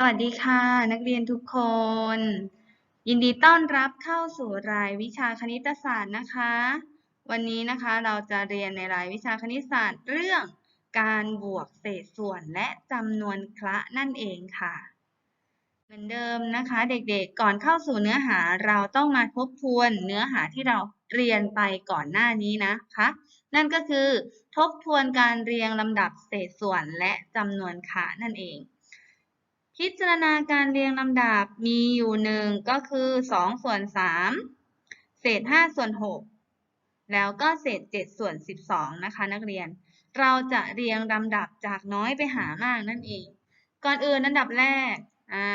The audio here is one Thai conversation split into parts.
สวัสดีค่ะ นักเรียนทุกคน ยินดีต้อนรับเข้าสู่รายวิชาคณิตศาสตร์นะคะ วันนี้นะคะเราจะเรียนในรายวิชาคณิตศาสตร์เรื่องการบวกเศษส่วนและจำนวนคละนั่นเองค่ะ เหมือนเดิมนะคะเด็กๆก่อนเข้าสู่เนื้อหาเราต้องมาทบทวนเนื้อหาที่เราเรียนไปก่อนหน้านี้นะคะนั่นก็คือ ทบทวนการเรียงลำดับเศษส่วนและจำนวนคละนั่นเอง พิจารณาการเรียงลำดับมีอยู่หนึ่งก็คือ2ส่วน3เศษ5ส่วน6แล้วก็เศษ7ส่วน12 นะคะ นักเรียน เราจะเรียงลำดับจากน้อยไปหามากนั่นเอง ก่อนอื่นอันดับแรกอ่า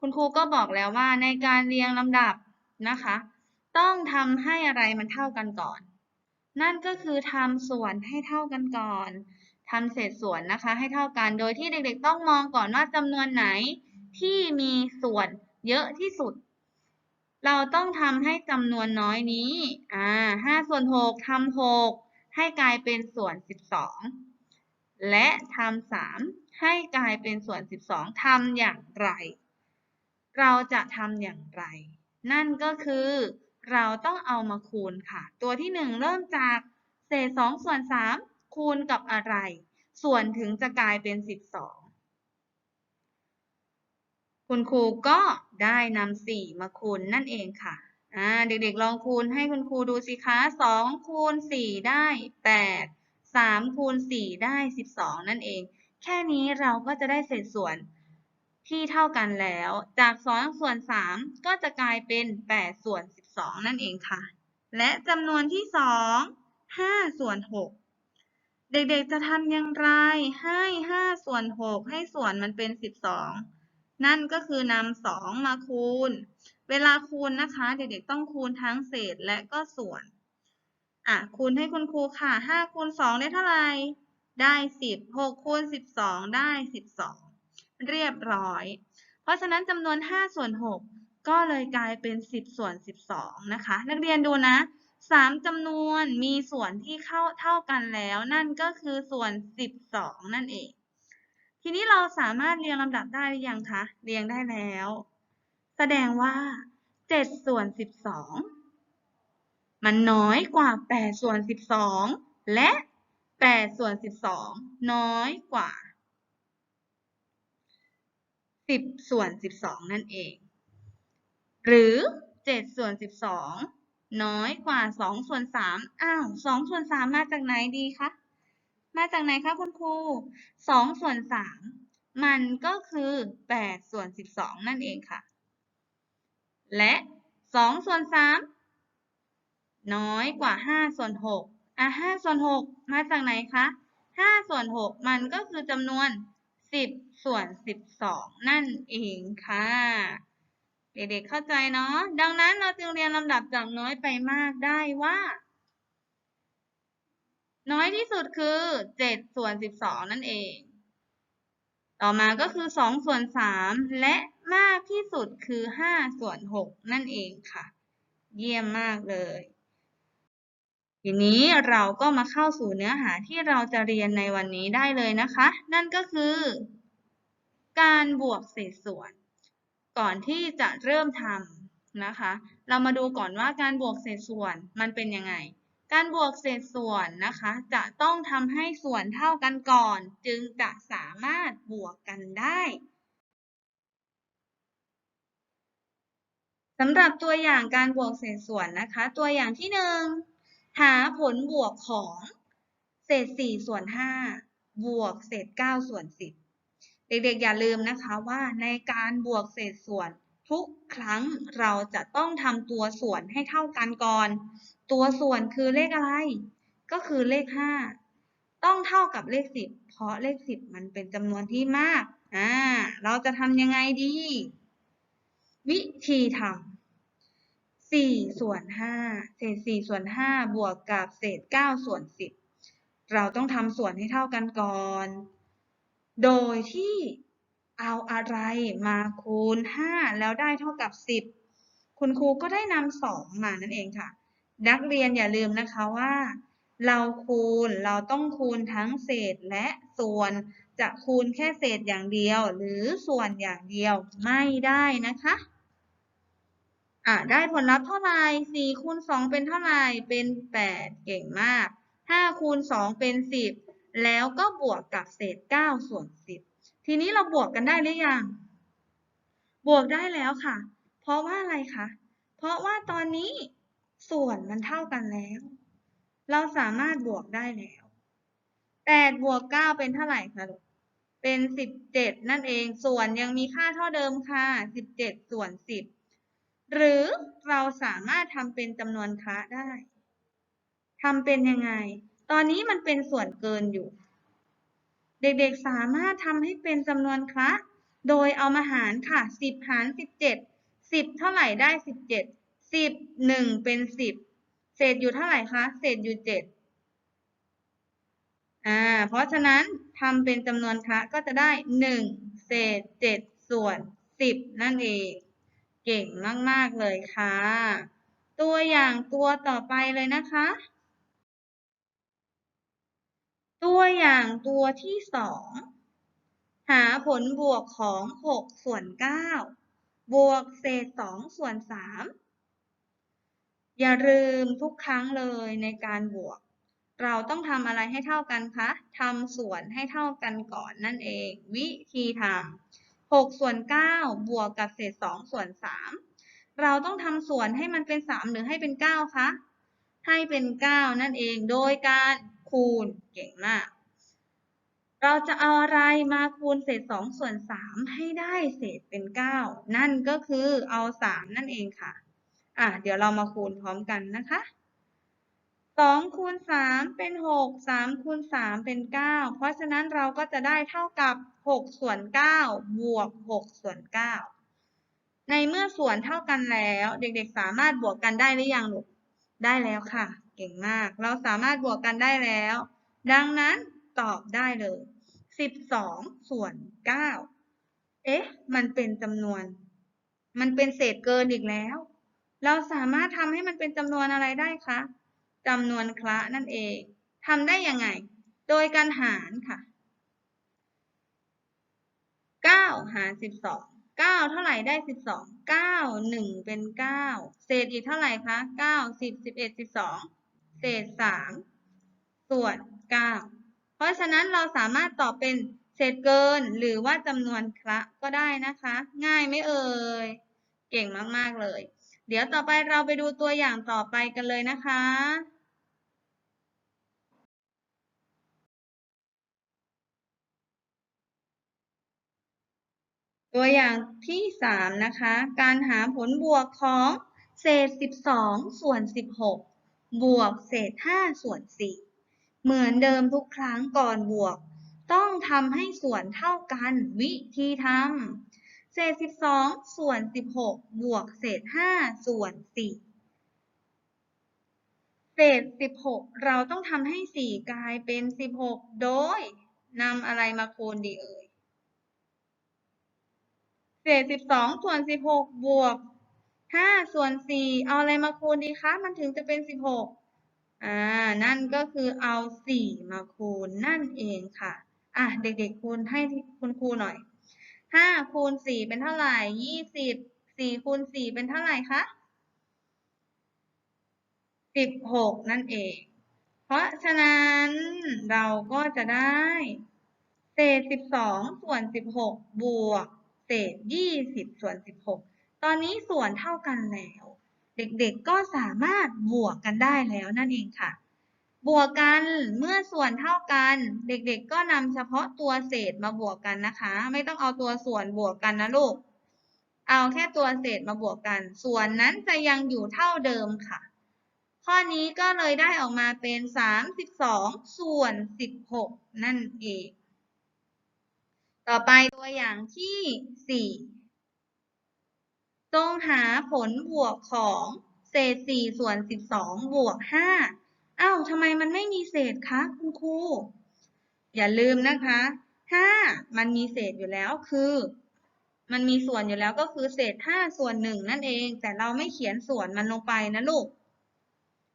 คุณครูก็บอกแล้วว่าในการเรียงลำดับนะคะ ต้องทำให้อะไรมันเท่ากันก่อน นั่นก็คือทำส่วนให้เท่ากันก่อน ทำเศษส่วนนะคะ ให้เท่ากัน โดยที่เด็กๆ ต้องมองก่อนว่าจำนวนไหนที่มีส่วนเยอะที่สุด เราต้องทำให้จำนวนน้อยนี้ อ่าห้าส่วนหกทำหกให้กลายเป็นส่วนสิบสองและทำสามให้กลายเป็นส่วนสิบสองทำอย่างไร เราจะทำอย่างไร นั่นก็คือ เราต้องเอามาคูณค่ะ ตัวที่หนึ่งเริ่มจากเศษสองส่วนสาม คูณกับอะไร ส่วนถึงจะกลายเป็น 12 คุณครูก็ได้นำ4มาคูณนั่นเองค่ะเด็กๆลองคูณให้คุณครูดูสิคะ 2 คูณ 4 ได้ 8 3 คูณ 4 ได้ 12 นั่นเอง แค่นี้เราก็จะได้เศษส่วนที่เท่ากันแล้ว จาก 2 ส่วน 3 ก็จะกลายเป็น 8 ส่วน 12 นั่นเองค่ะ และจำนวนที่ 2 5 ส่วน 6 เด็กๆ จะทำอย่างไรให้ห้าส่วนหกให้ส่วนมันเป็นสิบสองนั่นก็คือนำสองมาคูณ เวลาคูณนะคะ เด็กๆ ต้องคูณทั้งเศษและก็ส่วน อะ คูณให้คุณครูค่ะห้าคูณสองได้เท่าไหร่ ได้สิบหกคูณสิบสองได้สิบสองเรียบร้อย เพราะฉะนั้นจำนวนห้าส่วนหกก็เลยกลายเป็นสิบส่วนสิบสองนะคะ นักเรียนดูนะ สามจำนวนมีส่วนที่เข้าเท่ากันแล้ว นั่นก็คือส่วนสิบสองนั่นเอง ทีนี้เราสามารถเรียงลำดับได้หรือยังคะ เรียงได้แล้ว แสดงว่าเจ็ดส่วนสิบสองมันน้อยกว่าแปดส่วนสิบสองและแปดส่วนสิบสองน้อยกว่าสิบส่วนสิบสองนั่นเอง หรือเจ็ดส่วนสิบสอง น้อยกว่าสองส่วนสามอ้าวสองส่วนสามมาจากไหนดีคะ มาจากไหนคะคุณครูสองส่วนสามมันก็คือแปดส่วนสิบสองนั่นเองค่ะ และสองส่วนสามน้อยกว่าห้าส่วนหกอะห้าส่วนหกมาจากไหนคะห้าส่วนหกมันก็คือจำนวนสิบส่วนสิบสองนั่นเองค่ะ เด็กๆเข้าใจเนาะ ดังนั้นเราจึงเรียนลำดับจากน้อยไปมากได้ว่า น้อยที่สุดคือ7ส่วน12นั่นเอง ต่อมาก็คือ2ส่วน3และมากที่สุดคือ5ส่วน6นั่นเองค่ะ เยี่ยมมากเลย ทีนี้เราก็มาเข้าสู่เนื้อหาที่เราจะเรียนในวันนี้ได้เลยนะคะ นั่นก็คือ การบวกเศษส่วน ก่อนที่จะเริ่มทำนะคะ เรามาดูก่อนว่าการบวกเศษส่วนมันเป็นยังไง การบวกเศษส่วนนะคะ จะต้องทำให้ส่วนเท่ากันก่อน จึงจะสามารถบวกกันได้สำหรับตัวอย่างการบวกเศษส่วนนะคะ ตัวอย่างที่หนึ่งหาผลบวกของเศษ4ส่วน5บวกเศษ9ส่วน10 เด็กๆอย่าลืมนะคะว่าในการบวกเศษส่วนทุกครั้งเราจะต้องทำตัวส่วนให้เท่ากันก่อน ตัวส่วนคือเลขอะไร ก็คือเลข 5 ต้องเท่ากับเลข 10 เพราะเลข 10 มันเป็นจำนวนที่มากอ่าเราจะทำยังไงดี วิธีทำ4ส่วน5เศษ4ส่วน5บวกกับเศษ9ส่วน10 เราต้องทำส่วนให้เท่ากันก่อน โดยที่เอาอะไรมาคูณ 5 แล้วได้เท่ากับ 10 คุณครูก็ได้นำ2มานั่นเองค่ะ นักเรียนอย่าลืมนะคะว่า เราคูณเราต้องคูณทั้งเศษและส่วนจะคูณแค่เศษอย่างเดียว หรือส่วนอย่างเดียวไม่ได้นะคะอะได้ผลลัพธ์เท่าไหร่สี่คูณสองเป็นเท่าไหร่เป็นแปดเก่งมากห้าคูณสองเป็นสิบ แล้วก็บวกกับเศษเก้าส่วนสิบทีนี้เราบวกกันได้หรือยัง บวกได้แล้วค่ะ เพราะว่าอะไรคะ เพราะว่าตอนนี้ส่วนมันเท่ากันแล้ว เราสามารถบวกได้แล้วแปดบวกเก้าเป็นเท่าไหร่คะลูก เป็นสิบเจ็ดนั่นเอง ส่วนยังมีค่าเท่าเดิมค่ะสิบเจ็ดส่วนสิบหรือเราสามารถทำเป็นจำนวนคะได้ทำเป็นยังไง ตอนนี้มันเป็นส่วนเกินอยู่ เด็กๆสามารถทำให้เป็นจำนวนคละ โดยเอามาหารค่ะสิบหารสิบเจ็ดสิบเท่าไหร่ได้สิบเจ็ดสิบหนึ่งเป็นสิบเศษอยู่เท่าไหร่คะ เศษอยู่เจ็ดอ่า เพราะฉะนั้นทำเป็นจำนวนคละก็จะได้หนึ่งเศษเจ็ดส่วนสิบนั่นเอง เก่งมาก ๆ เลยค่ะ ตัวอย่างตัวต่อไปเลยนะคะ ตัวอย่างตัวที่สองหาผลบวกของหกส่วนเก้าบวกเศษสองส่วนสามอย่าลืมทุกครั้งเลยในการบวก เราต้องทำอะไรให้เท่ากันคะทำส่วนให้เท่ากันก่อนนั่นเอง วิธีทำหกส่วนเก้าบวกกับเศษสองส่วนสามเราต้องทำส่วนให้มันเป็นสามหรือให้เป็นเก้าคะ ให้เป็นเก้านั่นเอง โดยการ คูณ เก่งมาก เราจะเอาอะไรมาคูณเศษสองส่วนสามให้ได้เศษเป็นเก้านั่นก็คือเอาสามนั่นเองค่ะ อะ เดี๋ยวเรามาคูณพร้อมกันนะคะสองคูณสามเป็นหกสามคูณสามเป็นเก้าเพราะฉะนั้นเราก็จะได้เท่ากับหกส่วนเก้าบวกหกส่วนเก้าในเมื่อส่วนเท่ากันแล้ว เด็กๆ สามารถบวกกันได้หรือยังลูกได้แล้วค่ะ เก่งมาก เราสามารถบวกกันได้แล้ว ดังนั้นตอบได้เลยสิบสองส่วนเก้าเอ๊ะ มันเป็นจำนวน มันเป็นเศษเกินอีกแล้ว เราสามารถทำให้มันเป็นจำนวนอะไรได้คะจำนวนคละนั่นเองทำได้ยังไง โดยการหารค่ะเก้าหารสิบสองเก้าเท่าไหร่ได้สิบสองเก้าหนึ่งเป็นเก้าเศษอีกเท่าไหร่คะเก้าสิบสิบ เศษสามส่วนเก้าเพราะฉะนั้นเราสามารถตอบเป็นเศษเกินหรือว่าจำนวนคละก็ได้นะคะ ง่ายไหมเอ่ย เก่งมากๆเลย เดี๋ยวต่อไปเราไปดูตัวอย่างต่อไปกันเลยนะคะตัวอย่างที่สามนะคะ การหาผลบวกของเศษสิบสองส่วนสิ บวกเศษห้าส่วนสี่เหมือนเดิมทุกครั้งก่อนบวก ต้องทำให้ส่วนเท่ากันวิธีทำเศษสิบสองส่วนสิบหกบวกเศษห้าส่วนสี่เศษสิบหกเราต้องทำให้สี่กลายเป็นสิบหกโดยนำอะไรมาคูณดีเอ่ย เศษสิบสองส่วนสิบหกบวก ห้าส่วนสี่เอาอะไรมาคูณดีคะ มันถึงจะเป็นสิบหกอ่า นั่นก็คือเอาสี่มาคูณนั่นเองค่ะ อะ เด็กๆคูณให้คุณครูหน่อยห้าคูณสี่เป็นเท่าไหร่ยี่สิบสี่คูณสี่เป็นเท่าไหร่คะสิบหกนั่นเอง เพราะฉะนั้นเราก็จะได้เศษสิบสองส่วนสิบหกบวกเศษยี่สิบส่วนสิบหก ตอนนี้ส่วนเท่ากันแล้ว เด็กๆก็สามารถบวกกันได้แล้วนั่นเองค่ะ บวกกันเมื่อส่วนเท่ากัน เด็กๆก็นำเฉพาะตัวเศษมาบวกกันนะคะ ไม่ต้องเอาตัวส่วนบวกกันนะลูก เอาแค่ตัวเศษมาบวกกัน ส่วนนั้นจะยังอยู่เท่าเดิมค่ะ ข้อนี้ก็เลยได้ออกมาเป็น 32 ส่วน 16 นั่นเอง ต่อไปตัวอย่างที่ 4 จงหาผลบวกของเศษสี่ส่วนสิบสองบวกห้าอ้าวทำไมมันไม่มีเศษคะคุณครู อย่าลืมนะคะห้ามันมีเศษอยู่แล้วคือ มันมีส่วนอยู่แล้วก็คือเศษห้าส่วนหนึ่งนั่นเอง แต่เราไม่เขียนส่วนมันลงไปนะลูก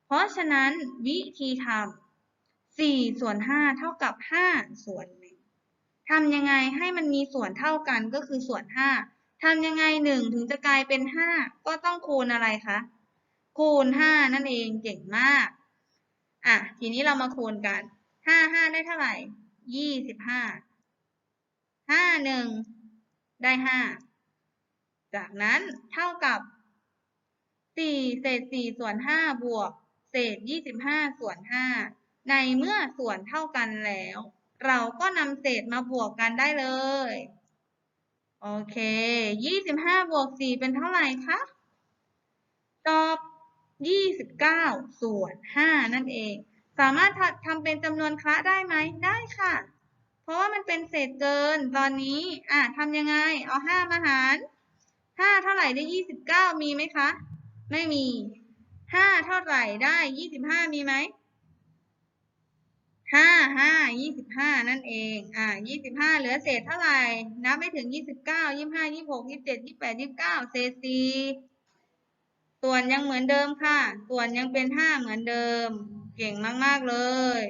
เพราะฉะนั้นวิธีทสี่ส่วนห้าเท่ากับห้าส่วนหนึ่งทำยังไงให้มันมีส่วนเท่ากันก็คือส่วนห้า ทำยังไงหนึ่งถึงจะกลายเป็นห้าก็ต้องคูณอะไรคะ คูณห้านั่นเองเก่งมาก อะ ทีนี้เรามาคูณกันห้าห้าได้เท่าไหร่ยี่สิบห้าห้าหนึ่งได้ห้าจากนั้นเท่ากับสี่เศษสี่ส่วนห้าบวก เศษยี่สิบห้าส่วนห้าในเมื่อส่วนเท่ากันแล้ว เราก็นำเศษมาบวกกันได้เลย โอเคยี่สิบห้าบวกสี่เป็นเท่าไหร่คะ ตอบยี่สิบเก้าส่วนห้านั่นเอง สามารถทำเป็นจำนวนคละได้ไหม ได้ค่ะ เพราะว่ามันเป็นเศษเกินตอนนี้ อะทำยังไง เอาห้ามาหารห้าเท่าไหร่ได้ยี่สิบเก้ามีไหมคะ ไม่มีห้าเท่าไหร่ได้ยี่สิบห้ามีไหม ห้าห้ายี่สิบห้านั่นเอง อ่ายี่สิบห้าเหลือเศษเท่าไหร่ นับไม่ถึงยี่สิบเก้ายี่ห้ายี่หกยี่เจ็ดยี่แปดยี่เก้าเศษสี่ส่วนยังเหมือนเดิมค่ะ ส่วนยังเป็นห้าเหมือนเดิม เก่งมาก ๆ เลย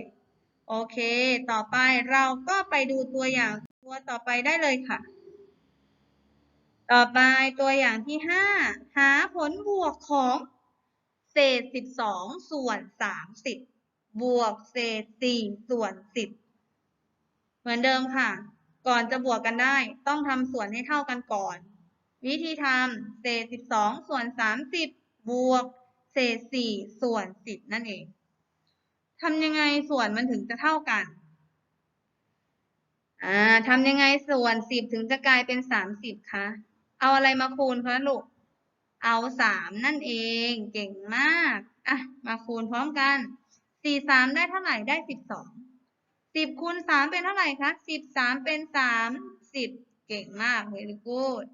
โอเค ต่อไปเราก็ไปดูตัวอย่างตัวต่อไปได้เลยค่ะ ต่อไปตัวอย่างที่ห้าหาผลบวกของเศษสิบสองส่วนสามสิบ บวกเศษสี่ส่วนสิบเหมือนเดิมค่ะ ก่อนจะบวกกันได้ ต้องทำส่วนให้เท่ากันก่อน วิธีทำเศษสิบสองส่วนสามสิบบวกเศษสี่ส่วนสิบนั่นเองทำยังไงส่วนมันถึงจะเท่ากัน อ่าทำยังไงส่วนสิบถึงจะกลายเป็นสามสิบคะ เอาอะไรมาคูณคะลูก เอาสามนั่นเอง เก่งมาก อะ มาคูณพร้อมกัน สี่สามได้เท่าไหร่ได้สิบสองสิบคูณสามเป็นเท่าไหร่คะสิบสามเป็นสามสิบเก่งมากเลยกูด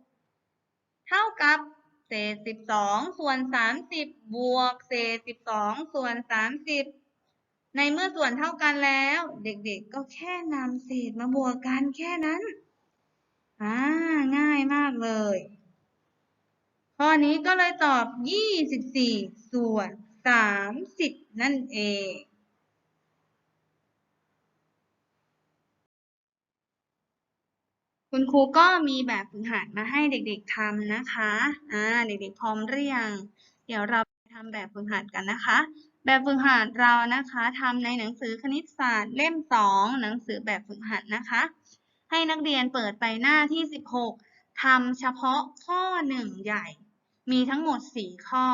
เท่ากับเศษสิบสองส่วนสามสิบบวกเศษสิบสองส่วนสามสิบในเมื่อส่วนเท่ากันแล้ว เด็กๆก็แค่นำเศษมาบวกกันแค่นั้นอ่าง่ายมากเลย ข้อนี้ก็เลยตอบยี่สิบสี่ส่วน สามสิบนั่นเอง คุณครูก็มีแบบฝึกหัดมาให้เด็กๆทำนะคะ อ่า เด็กๆพร้อมหรือยัง เดี๋ยวเราไปทำแบบฝึกหัดกันนะคะ แบบฝึกหัดเรานะคะทำในหนังสือคณิตศาสตร์เล่มสองหนังสือแบบฝึกหัดนะคะ ให้นักเรียนเปิดไปหน้าที่สิบหกทำเฉพาะข้อหนึ่งใหญ่ มีทั้งหมดสี่ข้อ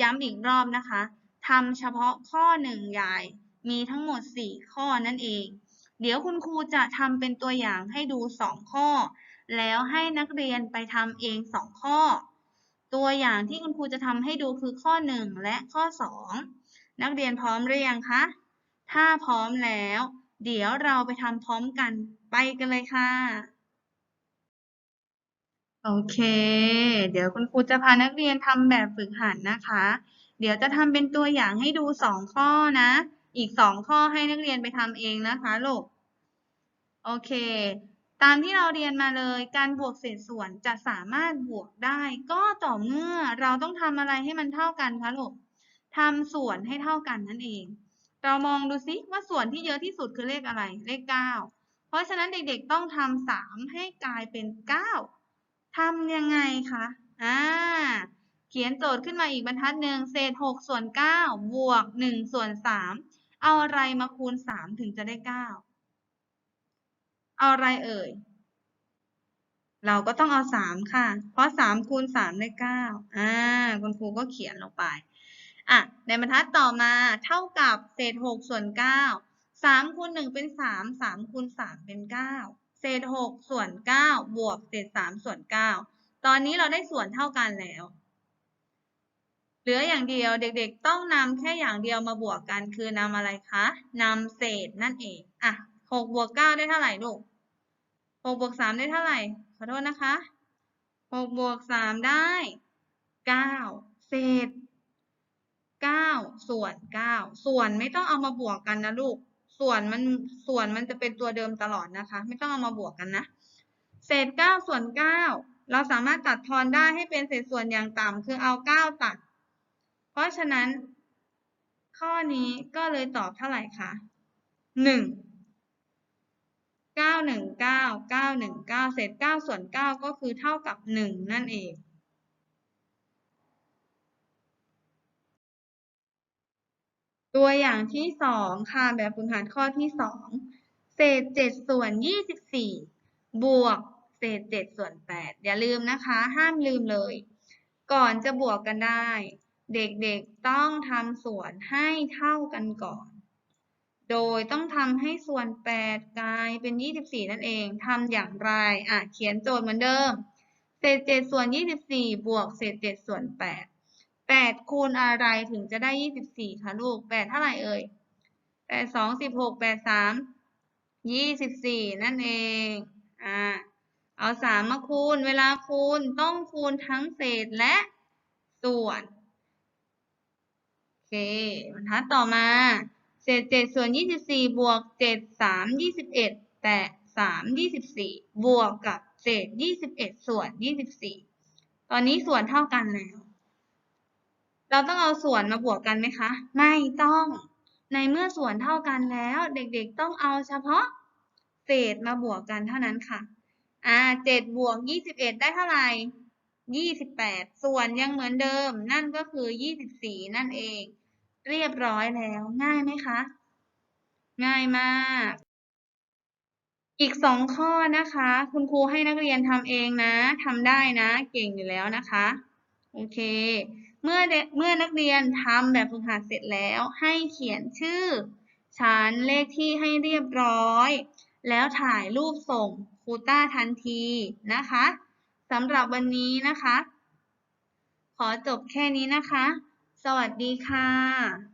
ย้ำอีกรอบนะคะทำเฉพาะข้อหนึ่งใหญ่มีทั้งหมด 4 ข้อนั่นเอง เดี๋ยวคุณครูจะทำเป็นตัวอย่างให้ดู 2 ข้อ แล้วให้นักเรียนไปทำเอง 2 ข้อ ตัวอย่างที่คุณครูจะทำให้ดูคือข้อ 1 และข้อ 2 นักเรียนพร้อมหรือยังคะ ถ้าพร้อมแล้ว เดี๋ยวเราไปทำพร้อมกันไปกันเลยค่ะ โอเค เดี๋ยวคุณครูจะพานักเรียนทำแบบฝึกหัดนะคะ เดี๋ยวจะทำเป็นตัวอย่างให้ดูสองข้อนะ อีกสองข้อให้นักเรียนไปทำเองนะคะลูก โอเค ตามที่เราเรียนมาเลย การบวกเศษส่วนจะสามารถบวกได้ ก็ต่อเมื่อเราต้องทำอะไรให้มันเท่ากันคะลูกทำส่วนให้เท่ากันนั่นเอง เรามองดูซิว่าส่วนที่เยอะที่สุดคือเลขอะไร เลขเก้าเพราะฉะนั้นเด็กๆต้องทำสามให้กลายเป็นเก้า ทำยังไงคะ อ่า เขียนโจทย์ขึ้นมาอีกบรรทัดหนึ่งเศษหกส่วนเก้าบวกหนึ่งส่วนสามเอาอะไรมาคูณสามถึงจะได้เก้าเอาอะไรเอ่ย เราก็ต้องเอาสามค่ะ เพราะสามคูณสามได้เก้าอ่า คุณครูก็เขียนลงไป อะ ในบรรทัดต่อมาเท่ากับเศษหกส่วนเก้าสามคูณหนึ่งเป็นสามสามคูณสามเป็นเก้า เศษหกส่วนเก้าบวกเศษสามส่วนเก้าตอนนี้เราได้ส่วนเท่ากันแล้ว เหลืออย่างเดียวเด็กๆ ต้องนำแค่อย่างเดียวมาบวกกันคือนำอะไรคะนำเศษนั่นเองอะหกบวกเก้าได้เท่าไหร่ลูกหกบวกสามได้เท่าไหร่ ขอโทษนะคะหกบวกสามได้เก้าเศษเก้าส่วนเก้าส่วนไม่ต้องเอามาบวกกันนะลูก ส่วนมันส่วนมันจะเป็นตัวเดิมตลอดนะคะ ไม่ต้องเอามาบวกกันนะเศษเก้าส่วนเก้าเราสามารถตัดทอนได้ให้เป็นเศษส่วนอย่างต่ำคือเอาเก้าตัด เพราะฉะนั้น ข้อนี้ก็เลยตอบเท่าไหร่คะหนึ่งเก้าหนึ่งเก้าเก้าหนึ่งเก้าเศษเก้าส่วนเก้าก็คือเท่ากับหนึ่งนั่นเอง ตัวอย่างที่สองค่ะแบบฝึกหัดข้อที่สองเศษเจ็ดส่วนยี่สิบสี่บวกเศษเจ็ดส่วนแปดอย่าลืมนะคะ ห้ามลืมเลย ก่อนจะบวกกันได้ เด็กๆต้องทำส่วนให้เท่ากันก่อน โดยต้องทำให้ส่วน8กลายเป็น24นั่นเองทำอย่างไรอะเขียนโจทย์เหมือนเดิม เศษ7ส่วน24บสี่บวกเศษ7ส่วนแปด 8 8คูณอะไรถึงจะได้24คะลูก8เท่าไหร่เอ่ย8 2 16 8 3 24นั่นเองอ่าเอา3มมาคูณ เวลาคูณต้องคูณทั้งเศษและส่วนโอเคบรรทัดต่อมาเศษเจ็ดส่วนยี่สิบสี่บวกเจ็ดสามยี่สิบเอ็ดแปดสามยี่สิบสี่บวกกับเศษยี่สิบเอ็ดส่วนยี่สิบสี่ตอนนี้ส่วนเท่ากันแล้ว เราต้องเอาส่วนมาบวกกันไหมคะ ไม่ต้อง ในเมื่อส่วนเท่ากันแล้ว เด็กๆต้องเอาเฉพาะเศษมาบวกกันเท่านั้นค่ะ อ่าเจ็ดบวกยี่สิบเอ็ดได้เท่าไหร่ยี่สิบแปดส่วนยังเหมือนเดิม นั่นก็คือยี่สิบสี่นั่นเอง เรียบร้อยแล้ว ง่ายไหมคะ ง่ายมาก อีกสองข้อนะคะ คุณครูให้นักเรียนทำเองนะทำได้นะ เก่งอยู่แล้วนะคะ โอเค เมื่อเมื่อนักเรียนทำแบบฝึกหัดเสร็จแล้ว ให้เขียนชื่อ ชั้นเลขที่ให้เรียบร้อย แล้วถ่ายรูปส่งครูต้าทันทีนะคะสำหรับวันนี้นะคะ ขอจบแค่นี้นะคะ สวัสดีค่ะ